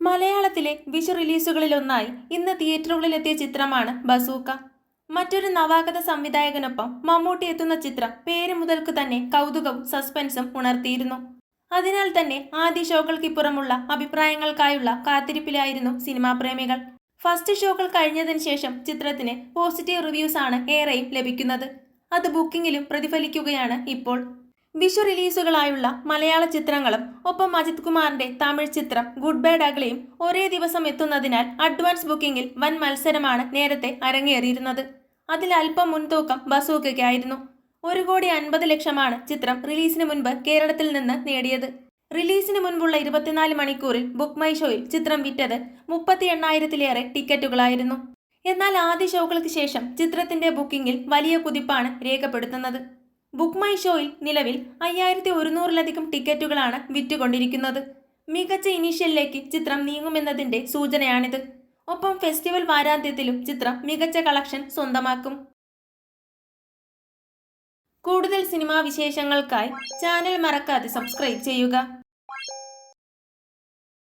മലയാളത്തിലെ വിഷു റിലീസുകളിലൊന്നായി ഇന്ന് തിയേറ്ററുകളിലെത്തിയ ചിത്രമാണ് ബസൂക്ക. മറ്റൊരു നവാഗത സംവിധായകനൊപ്പം മമ്മൂട്ടി എത്തുന്ന ചിത്രം പേര് മുതൽക്ക് തന്നെ കൗതുകവും സസ്പെൻസും ഉണർത്തിയിരുന്നു. അതിനാൽ തന്നെ ആദ്യ ഷോകൾക്കിപ്പുറമുള്ള അഭിപ്രായങ്ങൾക്കായുള്ള കാത്തിരിപ്പിലായിരുന്നു സിനിമാ പ്രേമികൾ. ഫസ്റ്റ് ഷോകൾ കഴിഞ്ഞതിന് ശേഷം ചിത്രത്തിന് പോസിറ്റീവ് റിവ്യൂസ് ആണ് ഏറെയും ലഭിക്കുന്നത്. അത് ബുക്കിംഗിലും പ്രതിഫലിക്കുകയാണ് ഇപ്പോൾ. വിഷു റിലീസുകളായുള്ള മലയാള ചിത്രങ്ങളും ഒപ്പം അജിത് കുമാറിന്റെ തമിഴ് ചിത്രം ഗുഡ് ബൈ അഗ്ലിയും ഒരേ ദിവസം എത്തുന്നതിനാൽ അഡ്വാൻസ് ബുക്കിംഗിൽ വൻ മത്സരമാണ് നേരത്തെ അരങ്ങേറിയിരുന്നത്. അതിൽ അല്പം മുൻതൂക്കം ബസൂക്കയ്ക്കായിരുന്നു. ഒരു കോടി അൻപത് ലക്ഷമാണ് ചിത്രം റിലീസിന് മുൻപ് കേരളത്തിൽ നിന്ന് നേടിയത്. റിലീസിന് മുൻപുള്ള ഇരുപത്തിനാല് മണിക്കൂറിൽ ബുക്ക് മൈ ഷോയിൽ ചിത്രം വിറ്റത് മുപ്പത്തി എണ്ണായിരത്തിലേറെ ടിക്കറ്റുകളായിരുന്നു. എന്നാൽ ആദ്യ ഷോകൾക്ക് ശേഷം ചിത്രത്തിന്റെ ബുക്കിംഗിൽ വലിയ കുതിപ്പാണ് രേഖപ്പെടുത്തുന്നത്. ബുക്ക് മൈ ഷോയിൽ നിലവിൽ അയ്യായിരത്തി ഒരുന്നൂറിലധികം ടിക്കറ്റുകളാണ് വിറ്റുകൊണ്ടിരിക്കുന്നത്. മികച്ച ഇനീഷ്യലിലേക്ക് ചിത്രം നീങ്ങുമെന്നതിന്റെ സൂചനയാണിത്. ഒപ്പം ഫെസ്റ്റിവൽ വാരാന്ത്യത്തിലും ചിത്രം മികച്ച കളക്ഷൻ സ്വന്തമാക്കും. കൂടുതൽ സിനിമാ വിശേഷങ്ങൾക്കായി ചാനൽ മറക്കാതെ സബ്സ്ക്രൈബ് ചെയ്യുക.